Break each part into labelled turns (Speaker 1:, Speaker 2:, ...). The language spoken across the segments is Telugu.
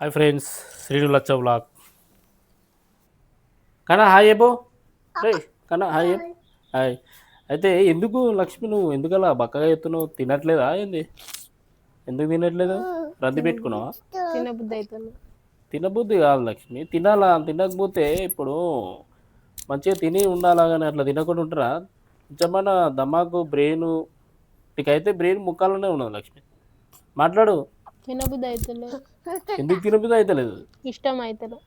Speaker 1: హాయ్ ఫ్రెండ్స్ శ్రీను లచ్చ బ్లాగ్. కన్నా హాయ్ చెప్పు రే కన్నా హాయ్ హాయ్. అయితే ఎందుకు లక్ష్మి నువ్వు ఎందుకలా బక్కగా ఎత్తున్నావు తినట్లేదా ఏంది? ఎందుకు తినట్లేదు? రద్దు పెట్టుకున్నావా?
Speaker 2: తినబుద్ధి అవుతుంది
Speaker 1: తినబుద్ధి కాదు లక్ష్మి. తినాలా? తినకపోతే ఇప్పుడు మంచిగా తిని ఉండాలా కానీ అట్లా తినకుండా ఉంటారా? నిజమైన? దమాకు బ్రెయిన్ నీకైతే బ్రెయిన్ ముక్కాలనే ఉన్నది లక్ష్మి. మాట్లాడు.
Speaker 2: తినబుద్ధి
Speaker 1: ఎందుకు తినబుద్ధి అయితలేదు
Speaker 2: ఇష్టం అవుతుంది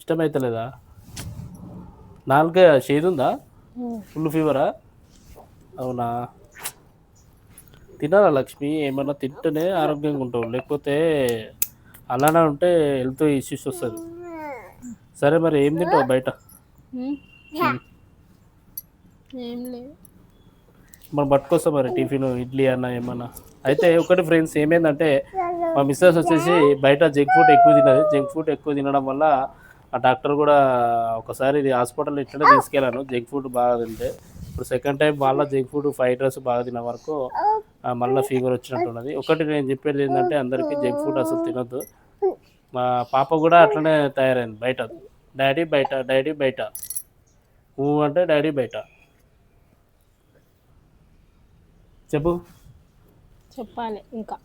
Speaker 1: ఇష్టమైతలేదా? నాలుక షేడ్ ఉందా ఫుల్ ఫీవరా? అవునా? తినాలా లక్ష్మి? ఏమన్నా తింటేనే ఆరోగ్యంగా ఉంటావు. లేకపోతే అలానే ఉంటే హెల్త్ ఇష్యూస్ వస్తుంది. సరే మరి ఏం తింటావు బయట?
Speaker 2: ఏం లేదు.
Speaker 1: మనం పట్టుకొస్తాం మరి టిఫిన్ ఇడ్లీ అన్న ఏమన్నా? అయితే ఒకటి ఫ్రెండ్స్ ఏమైందంటే మా మిస్సెస్ వచ్చేసి బయట జంక్ ఫుడ్ ఎక్కువ తినదు జంక్ ఫుడ్ ఎక్కువ తినడం వల్ల ఆ డాక్టర్ కూడా ఒకసారి ఇది హాస్పిటల్ ఇట్లనే తీసుకెళ్ళాను. జంక్ ఫుడ్ బాగా తింటే. ఇప్పుడు సెకండ్ టైం మళ్ళీ జంక్ ఫుడ్ ఫ్రైడ్ రైస్ బాగా తిన వరకు మళ్ళీ ఫీవర్ వచ్చినట్టున్నది. ఒకటి నేను చెప్పేది ఏంటంటే అందరికీ జంక్ ఫుడ్ అసలు తినద్దు. మా పాప కూడా అట్లనే తయారైంది బయట. డాడీ బయట డాడీ బయట. ఊ అంటే డాడీ బయట. చెప్పు.
Speaker 2: చెప్పాలి ఇంకా.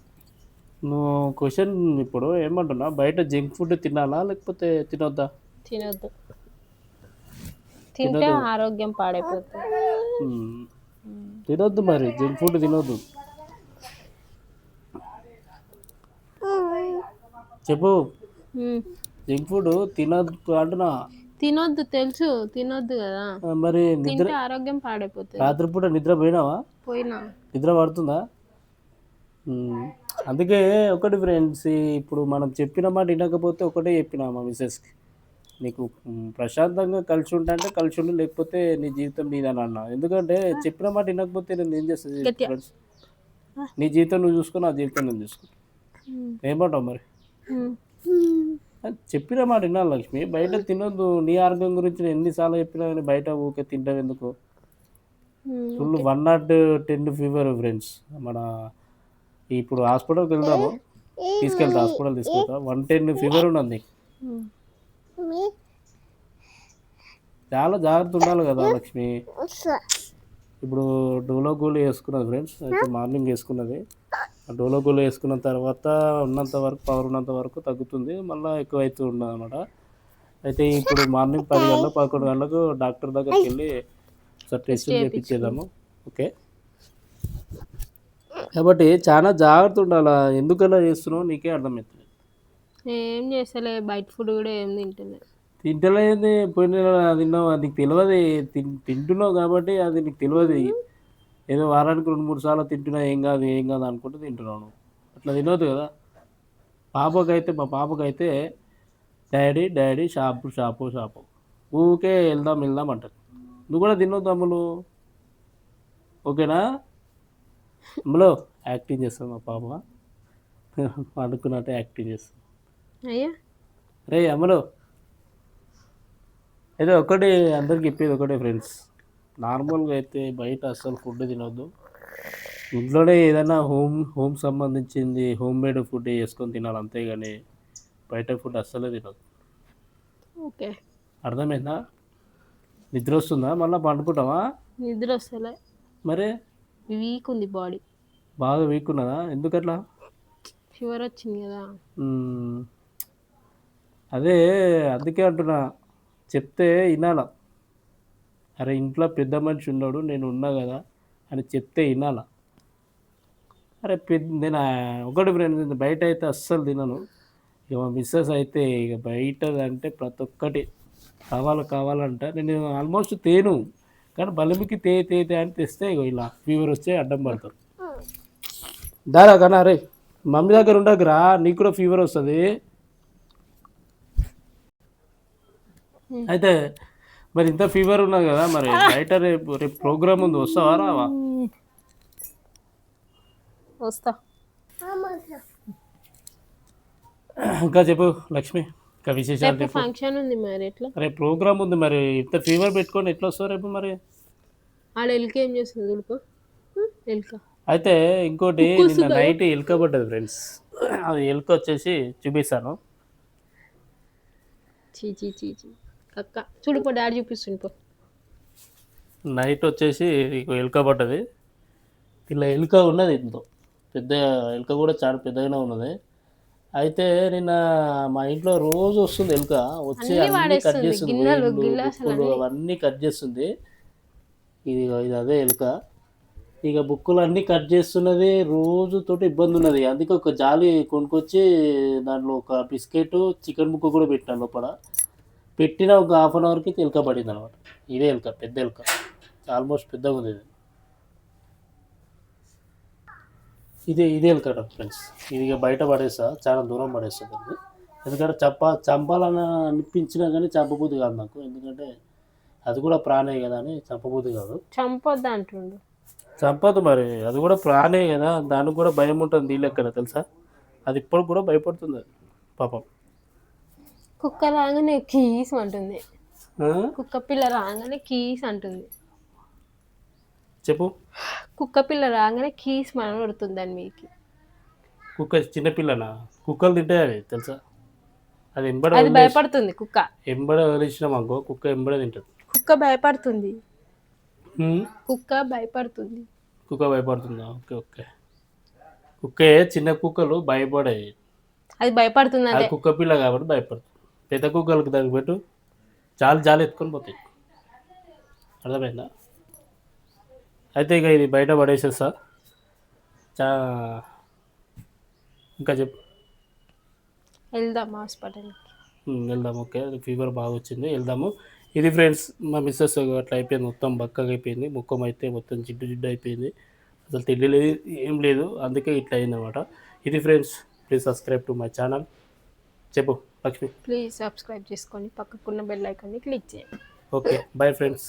Speaker 1: నువ్వు క్వశ్చన్ ఇప్పుడు ఏమంటున్నా బయట జంక్ ఫుడ్ తినాలా లేకపోతే తినొద్దా?
Speaker 2: తినొద్దు. తింటే ఆరోగ్యం పాడైపోతుంది.
Speaker 1: తినొద్దు మరి జంక్ ఫుడ్ తినొద్దు. చెప్పు. జంక్ ఫుడ్ తినొద్దు అంటున్నా.
Speaker 2: తినొద్దు తెలుసు తినొద్దు కదా.
Speaker 1: మరి నిద్ర
Speaker 2: ఆరోగ్యం పాడైపోతుంది.
Speaker 1: రాత్రిపూట నిద్ర పోయినావా?
Speaker 2: పోయినా.
Speaker 1: నిద్ర పడుతుందా. అందుకే ఒకటి ఫ్రెండ్స్ ఇప్పుడు మనం చెప్పిన మాట వినకపోతే ఒకటే చెప్పినా మా మిస్సెస్కి నీకు ప్రశాంతంగా కలిసి ఉంటా అంటే కలిసి ఉండు లేకపోతే నీ జీవితం నీదని అన్నా ఎందుకంటే చెప్పిన మాట వినకపోతే నేను ఏం చేస్తాను. ఫ్రెండ్స్ నీ జీవితం నువ్వు చూసుకో నా జీవితం నేను చూసుకో. ఏమంటావు మరి? చెప్పిన మాట వినాలి లక్ష్మి. బయట తినొద్దు. నీ ఆరోగ్యం గురించి నేను ఎన్నిసార్లు చెప్పినా కానీ బయట ఊకే తింటావు ఎందుకు. Full one not ten fever friends మన ఇప్పుడు హాస్పిటల్కి వెళ్దాము. తీసుకెళ్తా హాస్పిటల్ తీసుకెళ్తా. వన్ టెన్ ఫీవర్ ఉన్నది. నీకు చాలా జాగ్రత్త ఉండాలి కదా లక్ష్మి. ఇప్పుడు డోలో గోళీ వేసుకున్నది ఫ్రెండ్స్. అయితే మార్నింగ్ వేసుకున్నది. ఆ డోలో గోళీ వేసుకున్న తర్వాత ఉన్నంత వరకు పవర్ ఉన్నంత వరకు తగ్గుతుంది. మళ్ళీ ఎక్కువ అవుతూ ఉండదు అనమాట అయితే ఇప్పుడు మార్నింగ్ పది గంటల పదకొండు గంటలకు డాక్టర్ దగ్గరికి వెళ్ళి ఒకసారి టెస్ట్ చేయించేద్దాము ఓకే? కాబట్టి చాలా జాగ్రత్త ఉండాలి? ఎందుకలా చేస్తున్నావు? నీకే అర్థమవుతుంది
Speaker 2: ఏం చేస్తలే బయట ఫుడ్ కూడా ఏం తింటలేదు
Speaker 1: తింటలేదు పోయిన నెల తిన్నావు? అది నీకు తెలియదు తింటున్నావు కాబట్టి అది నీకు తెలియదు ఏదో వారానికి రెండు మూడు సార్లు తింటున్నా ఏం కాదు ఏం కాదు అనుకుంటే తింటున్నావు నువ్వు. అట్లా తినవద్దు కదా. పాపకైతే మా పాపకైతే daddy daddy shop shop shop. ఊకే వెళ్దాం వెళ్దాం అంటారు నువ్వు కూడా తినొద్దు అమ్ములు. ఓకేనా? అమ్ములు యాక్టింగ్ చేస్తాం మా పాప. అనుకున్నట్టే యాక్టింగ్ చేస్తాం
Speaker 2: అయ్యా.
Speaker 1: రే అమలు. అయితే ఒకటి అందరికి చెప్పేది ఒకటే ఫ్రెండ్స్. నార్మల్గా అయితే బయట అస్సలు ఫుడ్ తినొద్దు. ఇంట్లోనే ఏదైనా హోమ్ హోమ్ సంబంధించింది హోమ్ మేడ్ ఫుడ్ చేసుకొని తినాలి అంతేగాని బయట ఫుడ్ అస్సలే తినొద్దు.
Speaker 2: ఓకే.
Speaker 1: అర్థమైందా? నిద్ర వస్తుందా? మళ్ళీ పండుకుంటావా?
Speaker 2: నిద్ర వస్తలే.
Speaker 1: మరి?
Speaker 2: వీక్ ఉంది బాడీ.
Speaker 1: బాగా వీక్ ఉన్నదా ఎందుకట్లా?
Speaker 2: ఫీవర్ వచ్చింది కదా.
Speaker 1: అదే అందుకే అంటున్నా. చెప్తే వినాల అరే ఇంట్లో పెద్ద మనిషి ఉన్నాడు నేను ఉన్నా కదా అని చెప్తే వినాల అరే పెద్ద నేను ఒకటి ఫ్రెండ్ బయట అయితే అస్సలు తినను. ఇక మా మిస్సెస్ అయితే ఇక బయట అంటే ప్రతి ఒక్కటి కావాలి కావాలంట. నేను ఆల్మోస్ట్ తేను. కానీ బలమికి తే తే తే అని తెస్తే ఇగో ఇలా ఫీవర్ వస్తే అడ్డం పడతారు. దారా కన్నా రే మమ్మీ దగ్గర ఉండకురా నీకు కూడా ఫీవర్ వస్తుంది. అయితే మరి ఇంత ఫీవర్ ఉన్నది కదా మరి బయట రేపు రేపు ప్రోగ్రామ్ ఉంది వస్తావా రావా?
Speaker 2: వస్తా.
Speaker 1: ఇంకా చెప్పు లక్ష్మి. ఇంకా విశేషాలు
Speaker 2: ఫంక్షన్ ఉంది మరి ఎట్లా?
Speaker 1: రేపు ప్రోగ్రామ్ ఉంది మరి. ఇంత ఫీవర్ పెట్టుకొని ఎట్లా వస్తావు రేపు మరి?
Speaker 2: ఆడ ఎలుక ఏం చేస్తుంది తుడుపు ఎలుక.
Speaker 1: అయితే ఇంకోటి నిన్న నైట్ ఎలుక పడ్డది ఫ్రెండ్స్ అది ఎలుక వచ్చేసి చూపిస్తాను.
Speaker 2: చీ చీ చీ చీ. అక్క చూడు పో డాడీ చూపిస్తుంది పో.
Speaker 1: నైట్ వచ్చేసి ఎలుక పడ్డది ఇలా ఎలుక ఉన్నది ఇంట్లో పెద్ద ఎలుక కూడా చాలా పెద్దగానే ఉన్నది. అయితే నిన్న మా ఇంట్లో రోజు వస్తుంది ఎలుక. వచ్చి
Speaker 2: అన్నీ
Speaker 1: కట్. చేస్తుంది అవన్నీ కట్ చేస్తుంది. ఇది ఇది అదే ఎలుక. ఇక బుక్కులు అన్నీ కట్ చేస్తున్నది రోజుతోటి ఇబ్బంది ఉన్నది. అందుకే ఒక జాలి కొనుక్కొచ్చి దాంట్లో ఒక బిస్కెట్ చికెన్ ముక్క కూడా పెట్టినాను లోపల. పెట్టిన ఒక హాఫ్ అన్ అవర్కి ఎలుక పడింది అనమాట ఇదే ఎలుక పెద్ద ఎలుక. ఆల్మోస్ట్ పెద్దగా ఉంది ఇది ఇది ఇదే ఎలుక ఫ్రెండ్స్ ఇది బయట పడేస్తా చాలా దూరం పడేస్తా దీన్ని. ఎందుకంటే చంప చంపాలని అనిపించినా కానీ చంపబుద్ధి కాదు నాకు. ఎందుకంటే అది కూడా ప్రాణే కదా అని చంపబుద్ధి కాదు.
Speaker 2: చంపొద్దు అంటుండు.
Speaker 1: చంపదు మరి. అది కూడా ప్రాణే కదా. దానికి కూడా భయం ఉంటుంది నీళ్ళు ఎక్కడ తెలుసా? అది ఇప్పుడు కూడా భయపడుతుంది పాపం.
Speaker 2: కుక్క రాగానే కీస్ అంటుంది? కుక్క పిల్ల రాగానే కీస్ అంటుంది.
Speaker 1: చెప్పు.
Speaker 2: కుక్క పిల్ల రాగానే కీస్ మనం పడుతుంది దాని మీదకి
Speaker 1: కుక్క చిన్నపిల్లనా కుక్కలు తింటాయి అవి తెలుసా? అది ఎంబడ
Speaker 2: అది భయపడుతుంది కుక్క.
Speaker 1: ఎంబడ వదిలేసినాం అనుకో కుక్క ఎంబడ తింటుంది.
Speaker 2: కుక్క భయపడుతుంది? కుక్క భయపడుతుంది.
Speaker 1: కుక్క భయపడుతుందా? Okay okay. కుక్కే చిన్న కుక్కలు భయపడాయి.
Speaker 2: అది భయపడుతుంది
Speaker 1: అది
Speaker 2: అదే
Speaker 1: కుక్క పిల్ల కాబట్టి భయపడుతుంది. పెద్ద కుక్కలకు దానికి పెట్టు చాలు జాలు ఎత్తుకొని పోతాయి. అర్థమైందా? అయితే ఇక ఇది బయట పడేసేస్తా. చా ఇంకా చెప్పు.
Speaker 2: వెళ్దాం హాస్పిటల్కి.
Speaker 1: ఉమ్, వెళ్దాం ఓకే. ఫీవర్ బాగా వచ్చింది వెళ్దాము. ఇది ఫ్రెండ్స్ మా మిస్సెస్ అట్లా అయిపోయింది మొత్తం బక్కగా అయిపోయింది ముఖం అయితే మొత్తం జిడ్డు జిడ్డు అయిపోయింది. అసలు తిండి లేదు ఏం లేదు అందుకే ఇట్లా అయింది అనమాట ఇది friends please subscribe to my channel చెప్పు లక్ష్మి.
Speaker 2: ప్లీజ్ సబ్స్క్రైబ్ చేసుకొని పక్కకున్న బెల్ ఐకాన్ని క్లిక్ చేయండి.
Speaker 1: Okay bye friends